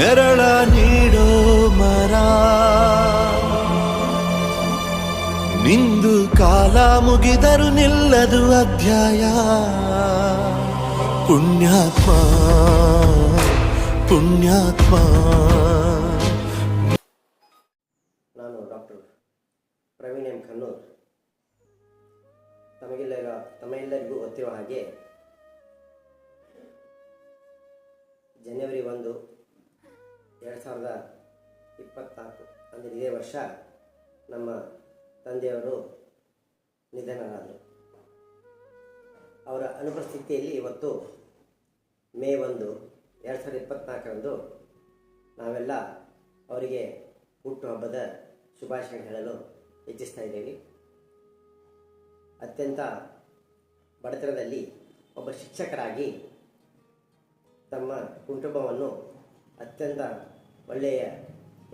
ನೆರಳ ನೀಡೋ ಮರ. ನಿಂದು ಕಾಲ ಮುಗಿದರು ನಿಲ್ಲದು ಅಧ್ಯಾಯ. ಪುಣ್ಯಾತ್ಮ ಪುಣ್ಯಾತ್ಮ. ನಾನು ಡಾಕ್ಟರ್ ಪ್ರವೀಣ್ ಎಂ ಖನ್ನೂರ್ ತಮಗೆಲ್ಲರ ತಮ್ಮೆಲ್ಲರಿಗೂ ಗೊತ್ತಿರುವ ಹಾಗೆ, ಜನವರಿ ಒಂದು ಎರಡು ಸಾವಿರದ ಇಪ್ಪತ್ತ್ನಾಲ್ಕು ಅಂದರೆ ಇದೇ ವರ್ಷ ನಮ್ಮ ತಂದೆಯವರು ನಿಧನರಾದರು. ಅವರ ಅನುಪಸ್ಥಿತಿಯಲ್ಲಿ ಇವತ್ತು ಮೇ ಒಂದು, ಎರಡು ಸಾವಿರದ ಇಪ್ಪತ್ತ್ನಾಲ್ಕರಂದು ನಾವೆಲ್ಲ ಅವರಿಗೆ ಹುಟ್ಟುಹಬ್ಬದ ಶುಭಾಶಯ ಹೇಳಲು ಇಚ್ಛಿಸ್ತಾ ಇದ್ದೇವೆ. ಅತ್ಯಂತ ಬಡತನದಲ್ಲಿ ಒಬ್ಬ ಶಿಕ್ಷಕರಾಗಿ ತಮ್ಮ ಕುಟುಂಬವನ್ನು ಅತ್ಯಂತ ಒಳ್ಳೆಯ,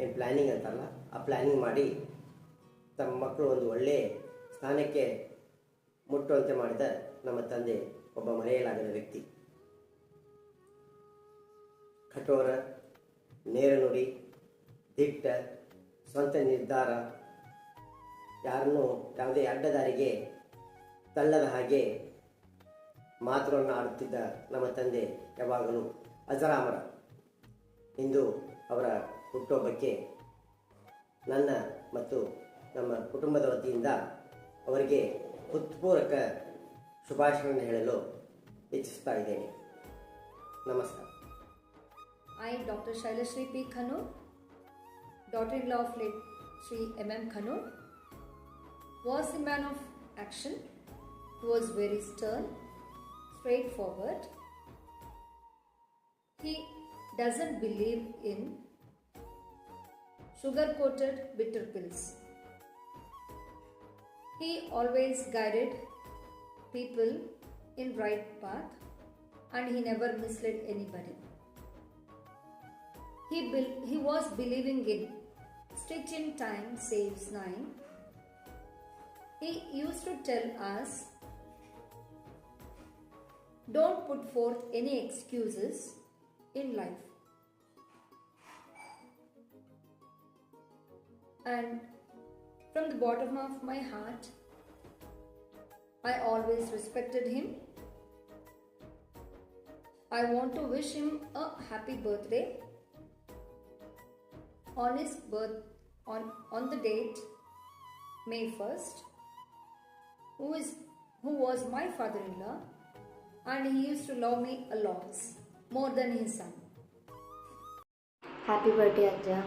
ಏನು ಪ್ಲ್ಯಾನಿಂಗ್ ಅಂತಲ್ಲ, ಆ ಪ್ಲ್ಯಾನಿಂಗ್ ಮಾಡಿ ತಮ್ಮ ಮಕ್ಕಳು ಒಂದು ಒಳ್ಳೆಯ ಸ್ಥಾನಕ್ಕೆ ಮುಟ್ಟುವಂತೆ ಮಾಡಿದ ನಮ್ಮ ತಂದೆ, ಒಬ್ಬ ಮರೆಯಲಾಗದ ವ್ಯಕ್ತಿ. ಕಠೋರ, ನೇರ ನುಡಿ, ದಿಟ್ಟ, ಸ್ವಂತ ನಿರ್ಧಾರ, ಯಾರನ್ನು ಯಾವುದೇ ಅಡ್ಡದಾರಿಗೆ ತಳ್ಳದ ಹಾಗೆ ಮಾತುಗಳನ್ನು ಆಡುತ್ತಿದ್ದ ನಮ್ಮ ತಂದೆ ಯಾವಾಗಲೂ ಅಜರಾಮರ. ಇಂದು ಅವರ ಹುಟ್ಟುಹಬ್ಬಕ್ಕೆ ನನ್ನ ಮತ್ತು ನಮ್ಮ ಕುಟುಂಬದ ವತಿಯಿಂದ ಅವರಿಗೆ ಹೃತ್ಪೂರ್ವಕ ಶುಭಾಶಯವನ್ನು ಹೇಳಲು ಇಚ್ಛಿಸ್ತಾ ಇದ್ದೇನೆ. ನಮಸ್ಕಾರ. I doctor Shailashree P Khanu daughter in law of late Shri M M Khanu was a man of action who was very stern straightforward he doesn't believe in sugar-coated bitter pills. He always guided people in right path and he never misled anybody. He, bel- he was believing in stitch in time saves nine. He used to tell us don't put forth any excuses in life. And from the bottom of my heart, I always respected him. I want to wish him a happy birthday on his birth on, on the date May 1st, who is who was my father-in-law, and he used to love me a lot, more than his son. Happy birthday, Ajja,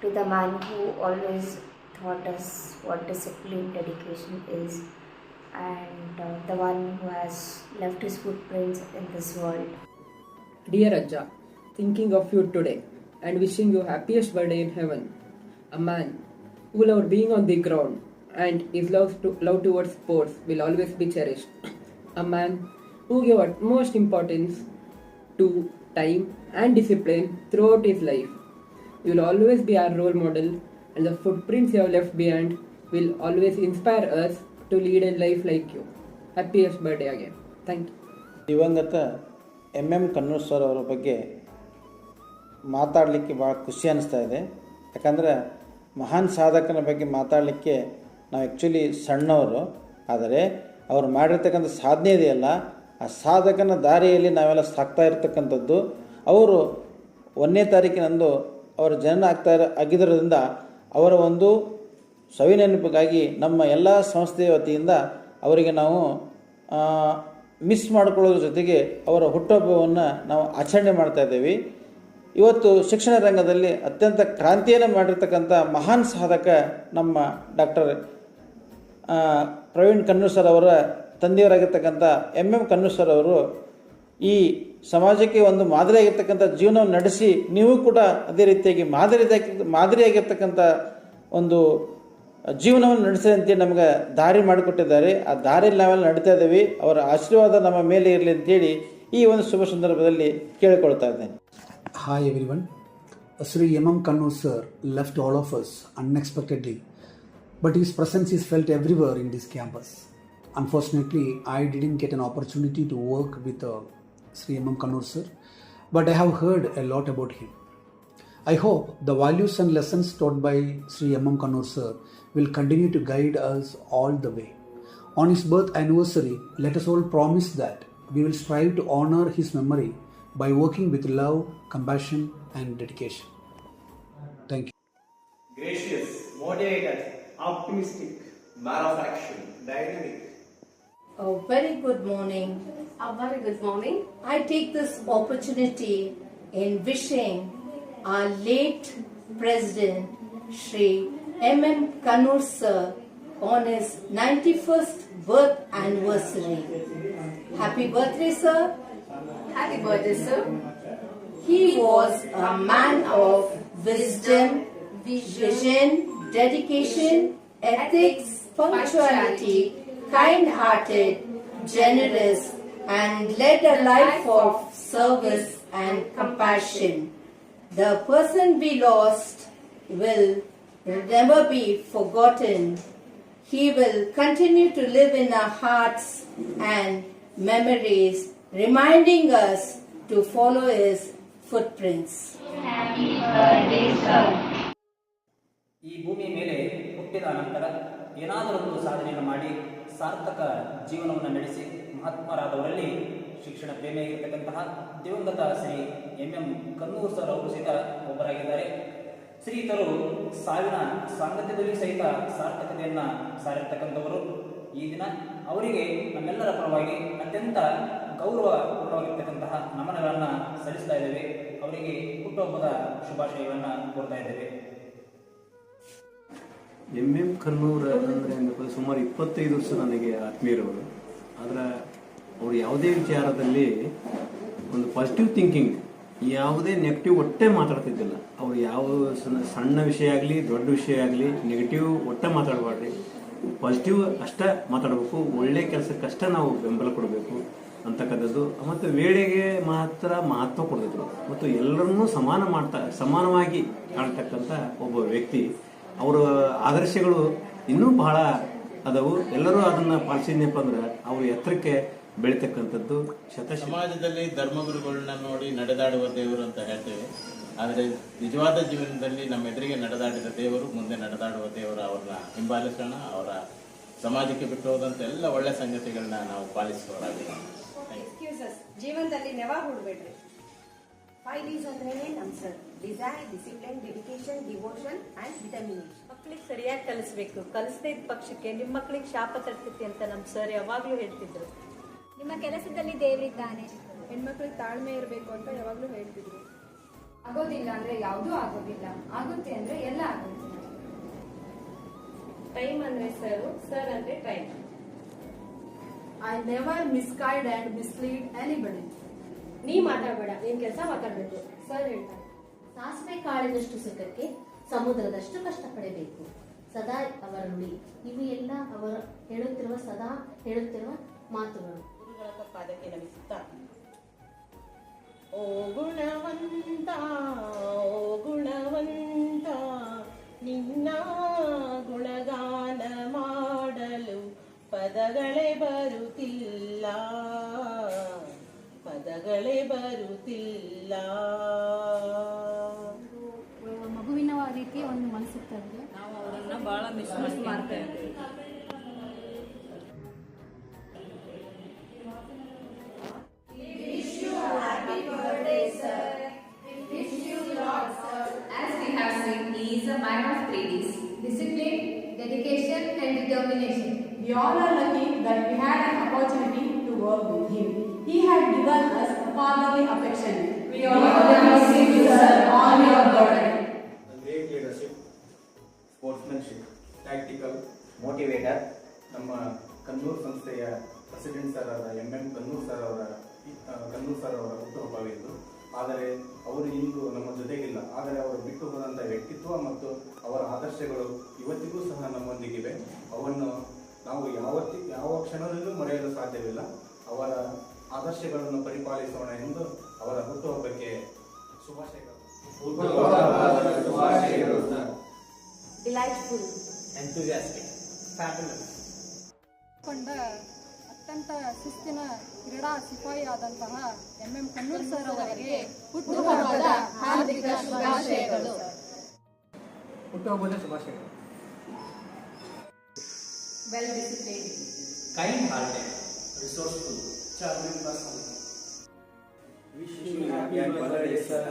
to the man who always taught us what discipline, dedication is, and uh, the one who has left his footprints in this world. Dear Ajja, thinking of you today and wishing you happiest birthday in heaven. A man who loved being on the ground and his love, to, love towards sports will always be cherished. A man who gave utmost importance to time and discipline throughout his life. You will always be our role model, and the footprints you have left behind will always inspire us to lead a life like you. Happiest birthday again. Thank you. ದಿವಂಗತ M M Kannur sir ಅವರ ಬಗ್ಗೆ ಮಾತಾಡಲಿಕ್ಕೆ ಭಾಳ ಖುಷಿ ಅನ್ನಿಸ್ತಾ ಇದೆ ಯಾಕಂದರೆ ಮಹಾನ್ ಸಾಧಕನ ಬಗ್ಗೆ ಮಾತಾಡಲಿಕ್ಕೆ ನಾವು ಆ್ಯಕ್ಚುಲಿ ಸಣ್ಣವರು ಆದರೆ ಅವರು ಮಾಡಿರ್ತಕ್ಕಂಥ ಸಾಧನೆ ಇದೆಯಲ್ಲ, ಆ ಸಾಧಕನ ದಾರಿಯಲ್ಲಿ ನಾವೆಲ್ಲ ಸಾಕ್ತಾ ಇರ್ತಕ್ಕಂಥದ್ದು ಅವರು ಒಂದನೇ ತಾರೀಕಿನಂದು ಅವರ ಜನನ ಆಗ್ತಾ ಆಗಿದ್ದರಿಂದ ಅವರ ಒಂದು ಸವಿನೆನಪಿಗಾಗಿ ನಮ್ಮ ಎಲ್ಲ ಸಂಸ್ಥೆಯ ವತಿಯಿಂದ ಅವರಿಗೆ ನಾವು ಮಿಸ್ ಮಾಡಿಕೊಳ್ಳೋದ್ರ ಜೊತೆಗೆ ಅವರ ಹುಟ್ಟುಹಬ್ಬವನ್ನು ನಾವು ಆಚರಣೆ ಮಾಡ್ತಾ ಇದ್ದೇವೆ. ಇವತ್ತು ಶಿಕ್ಷಣ ರಂಗದಲ್ಲಿ ಅತ್ಯಂತ ಕ್ರಾಂತಿಯನ್ನು ಮಾಡಿರ್ತಕ್ಕಂಥ ಮಹಾನ್ ಸಾಧಕ ನಮ್ಮ ಡಾಕ್ಟರ್ ಪ್ರವೀಣ್ ಕನ್ನೂರ್ ಸರ್ ಅವರ ತಂದೆಯವರಾಗಿರ್ತಕ್ಕಂಥ ಎಂ ಎಂ ಕನ್ನೂರ್ ಸರ್ ಅವರು ಈ ಸಮಾಜಕ್ಕೆ ಒಂದು ಮಾದರಿಯಾಗಿರ್ತಕ್ಕಂಥ ಜೀವನವನ್ನು ನಡೆಸಿ ನೀವು ಕೂಡ ಅದೇ ರೀತಿಯಾಗಿ ಮಾದರಿ ಮಾದರಿಯಾಗಿರ್ತಕ್ಕಂಥ ಒಂದು ಜೀವನವನ್ನು ನಡೆಸಿದಂತೆ ನಮಗೆ ದಾರಿ ಮಾಡಿಕೊಟ್ಟಿದ್ದಾರೆ. ಆ ದಾರಿ ನಾವೆಲ್ಲ ನಡೀತಾ ಇದ್ದೀವಿ. ಅವರ ಆಶೀರ್ವಾದ ನಮ್ಮ ಮೇಲೆ ಇರಲಿ ಅಂತೇಳಿ ಈ ಒಂದು ಶುಭ ಸಂದರ್ಭದಲ್ಲಿ ಕೇಳಿಕೊಳ್ತಾ ಇದ್ದೇನೆ. Hi everyone Shri Yamam M sir left all of us unexpectedly but his presence is felt everywhere in this campus unfortunately I didn't get an opportunity to work with Sri Yamam Kannur sir, but I have heard a lot about him. I hope the values and lessons taught by Sri M. M. Kannur sir will continue to guide us all the way. On his birth anniversary, let us all promise that we will strive to honor his memory by working with love, compassion, and dedication. Thank you. gracious, motivated, optimistic, man of action, dynamic. A very good morning. A very good morning. I take this opportunity in wishing our late President Shri M. M. Kannur sir on his 91st birth anniversary. Happy birthday, sir. Happy birthday, sir. He was a man of wisdom, vision, dedication, ethics, punctuality, kind hearted, generous, and led a life of service and compassion. The person we lost will never be forgotten. He will continue to live in our hearts and memories, reminding us to follow his footprints. ಈ ಭೂಮಿಯ ಮೇಲೆ ಹುಟ್ಟಿದ ನಂತರ ಏನಾದರೂ ಒಂದು ಸಾಧನೆಯನ್ನು ಮಾಡಿ ಸಾರ್ಥಕ ಜೀವನವನ್ನು ನಡೆಸಿ ಮಹಾತ್ಮರಾದವರಲ್ಲಿ ಶಿಕ್ಷಣ ಪ್ರೇಮಿಯಾಗಿರ್ತಕ್ಕಂತಹ ದಿವಂಗತ Shri M M Kannur sir ಅವರು ಸಹಿತ ಒಬ್ಬರಾಗಿದ್ದಾರೆ. ಶ್ರೀತರು ಸಾವಿನ ಸಾಂಗತ್ಯದಲ್ಲಿ ಸಹಿತ ಸಾರ್ಥಕತೆಯನ್ನು ಸಾರಿರ್ತಕ್ಕಂಥವರು. ಈ ದಿನ ಅವರಿಗೆ ನಮ್ಮೆಲ್ಲರ ಪರವಾಗಿ ಅತ್ಯಂತ ಗೌರವಪೂರ್ಣವಾಗಿರ್ತಕ್ಕಂತಹ ನಮನಗಳನ್ನು ಸಲ್ಲಿಸ್ತಾ ಇದ್ದೇವೆ. ಅವರಿಗೆ ಹುಟ್ಟುಹಬ್ಬದ ಶುಭಾಶಯಗಳನ್ನು ಕೋರ್ತಾ ಇದ್ದೇವೆ. ಎಂ ಎಂ ಕನ್ನೂರ್ ಅಂದರೆ ಸುಮಾರು ಇಪ್ಪತ್ತೈದು ವರ್ಷ ನನಗೆ ಆತ್ಮೀಯರವರು. ಆದರೆ ಅವರು ಯಾವುದೇ ವಿಚಾರದಲ್ಲಿ ಒಂದು ಪಾಸಿಟಿವ್ ಥಿಂಕಿಂಗ್ ಯಾವುದೇ ನೆಗೆಟಿವ್ ಒಟ್ಟೆ ಮಾತಾಡ್ತಿದ್ದಿಲ್ಲ. ಅವ್ರು ಯಾವ ಸಣ್ಣ ವಿಷಯ ಆಗಲಿ, ದೊಡ್ಡ ವಿಷಯ ಆಗಲಿ ನೆಗೆಟಿವ್ ಒಟ್ಟೆ ಮಾತಾಡಬಾರ್ದು ಪಾಸಿಟಿವ್ ಅಷ್ಟೇ ಮಾತಾಡಬೇಕು. ಒಳ್ಳೆ ಕೆಲಸಕ್ಕಷ್ಟೇ ನಾವು ಬೆಂಬಲ ಕೊಡಬೇಕು ಅಂತಕ್ಕಂಥದ್ದು. ಮತ್ತು ವೇಳೆಗೆ ಮಾತ್ರ ಮಹತ್ವ ಕೊಡ್ತಿದ್ರು. ಮತ್ತು ಎಲ್ಲರನ್ನೂ ಸಮಾನ ಮಾಡ್ತಾ, ಸಮಾನವಾಗಿ ಕಾಣ್ತಕ್ಕಂಥ ಒಬ್ಬ ವ್ಯಕ್ತಿ ಅವರ ಆದರ್ಶಗಳು ಇನ್ನೂ ಬಹಳ ಅದವು. ಎಲ್ಲರೂ ಅದನ್ನ ಪಾಲಿಸಿದ್ನಪ್ಪ ಅಂದ್ರೆ ಅವರು ಎತ್ತರಕ್ಕೆ ಬೆಳಿತಕ್ಕಂಥದ್ದು ಶತ ಸಮಾಜದಲ್ಲಿ ಧರ್ಮಗುರುಗಳನ್ನ ನೋಡಿ ನಡೆದಾಡುವ ದೇವರು ಅಂತ ಹೇಳ್ತೇವೆ. ಆದರೆ ನಿಜವಾದ ಜೀವನದಲ್ಲಿ ನಮ್ಮ ಎದುರಿಗೆ ನಡೆದಾಡಿದ ದೇವರು ಮುಂದೆ ನಡೆದಾಡುವ ದೇವರು ಅವ್ರನ್ನ ಹಿಂಬಾಲಿಸೋಣ ಅವರ ಸಮಾಜಕ್ಕೆ ಬಿಟ್ಟು ಹೋದಂತ ಎಲ್ಲ ಒಳ್ಳೆ ಸಂಗತಿಗಳನ್ನ ನಾವು ಎಕ್ಸ್ಕ್ಯೂಸಸ್ ಜೀವನದಲ್ಲಿ ನೆವ ಹುಡ್ಬೇಡ್ರಿ. ಫೈವ್ ಡೀಸ್ ಅಂದ್ರೆ ನಮ್ sir desire discipline dedication devotion and determination ಮಕ್ಕಳಿಗೆ ಸರಿಯಾಗಿ ಕಲಿಸ್ಬೇಕು. ಕಲಿಸದೇ ಇದ್ದ ಪಕ್ಷಕ್ಕೆ ನಿಮ್ಮ ಮಕ್ಕಳಿಗೆ ಶಾಪ ತರ್ತೈತಿ ಅಂತ ನಮ್ಮ ಸರ್ ಯಾವಾಗಲೂ ಹೇಳ್ತಿದ್ರು. ನಿಮ್ಮ ಕೆಲಸದಲ್ಲಿ ದೇವರಿದ್ದಾನೆ. ಹೆಣ್ಮಕ್ಳಿಗೆ ತಾಳ್ಮೆ ಇರಬೇಕು ಅಂತ ಯಾವಾಗಲೂ ಹೇಳ್ತಿದ್ರು. ಆಗೋದಿಲ್ಲ ಅಂದ್ರೆ ಯಾವುದೂ ಆಗೋದಿಲ್ಲ. ಆಗುತ್ತೆ ಅಂದ್ರೆ ಎಲ್ಲ ಆಗುತ್ತೆ. ಟೈಮ್ ಅಂದ್ರೆ ಸರ್ ಸರ್ ಅಂದ್ರೆ time I never misguide and mislead anybody ನೀ ಮಾತಾಡಬೇಡ ನಿನ್ ಕೆಲಸ ಮಾತಾಡ್ಬೇಕು. ಸರ್ ಹೇಳ್ತಾರೆ. ಸಾಸಿವೆ ಕಾಳಿನಷ್ಟು ಸುಖಕ್ಕೆ, ಸಮುದ್ರದಷ್ಟು ಕಷ್ಟಪಡಬೇಕು. ಸದಾ ಅವರ ನುಡಿ. ಇವು ಎಲ್ಲ ಅವರ ಹೇಳುತ್ತಿರುವ ಸದಾ ಹೇಳುತ್ತಿರುವ ಮಾತುಗಳು. ಗುರುಗಳ ಪಾದಕ್ಕೆ ನಮಿಸುತ್ತಾ. ಓ ಗುಣವಂತ ಓ ಗುಣವಂತ ಬಹಳ ಮಿಸ್ ಮಾಡ್ತಾ ಇದ್ದೀವಿ As we have seen, he is a man of three Ds. Discipline, dedication and determination. We all are lucky that we had an opportunity to work with him. He had given us a fatherly affection. We all ಅವರ ಇವತ್ತಿಗೂ ಸಹ ನಮ್ಮೊಂದಿಗಿವೆ. ಅವನ್ನು ನಾವು ಯಾವತ್ತಿ ಯಾವ ಕ್ಷಣದಲ್ಲೂ ಮರೆಯಲು ಸಾಧ್ಯವಿಲ್ಲ. ಅವರ ಆದರ್ಶಗಳನ್ನು ಪರಿಪಾಲಿಸೋಣ ಎಂದು ಅವರ ಹುಟ್ಟುಹಬ್ಬಕ್ಕೆ ಶುಭಾಶಯಗಳು. ಕೊಂಡ ಅತ್ಯಂತ ಶಿಸ್ತಿನ ಕ್ರೀಡಾ ಸಿಪಾಯಿ ಆದಂತಹ ಎಂ ಎಂ ಕಣ್ಣೂರ್ ಸರ್ ಅವರಿಗೆ ಹುಟ್ಟುಹಬ್ಬದ ಹಾರ್ದಿಕ ಶುಭಾಶಯಗಳು ಹುಟ್ಟುಹಬ್ಬದ ಶುಭಾಶಯಗಳು well disciplined kind hearted resourceful charming person Wishing you happy birthday, sir.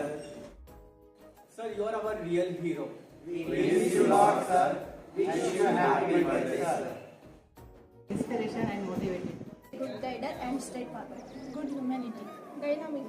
Sir, you are our real hero. We miss you lot, sir. Wish you happy birthday, sir. Inspiration and motivated. Good guider and straightforward. Good humanity. Dynamic.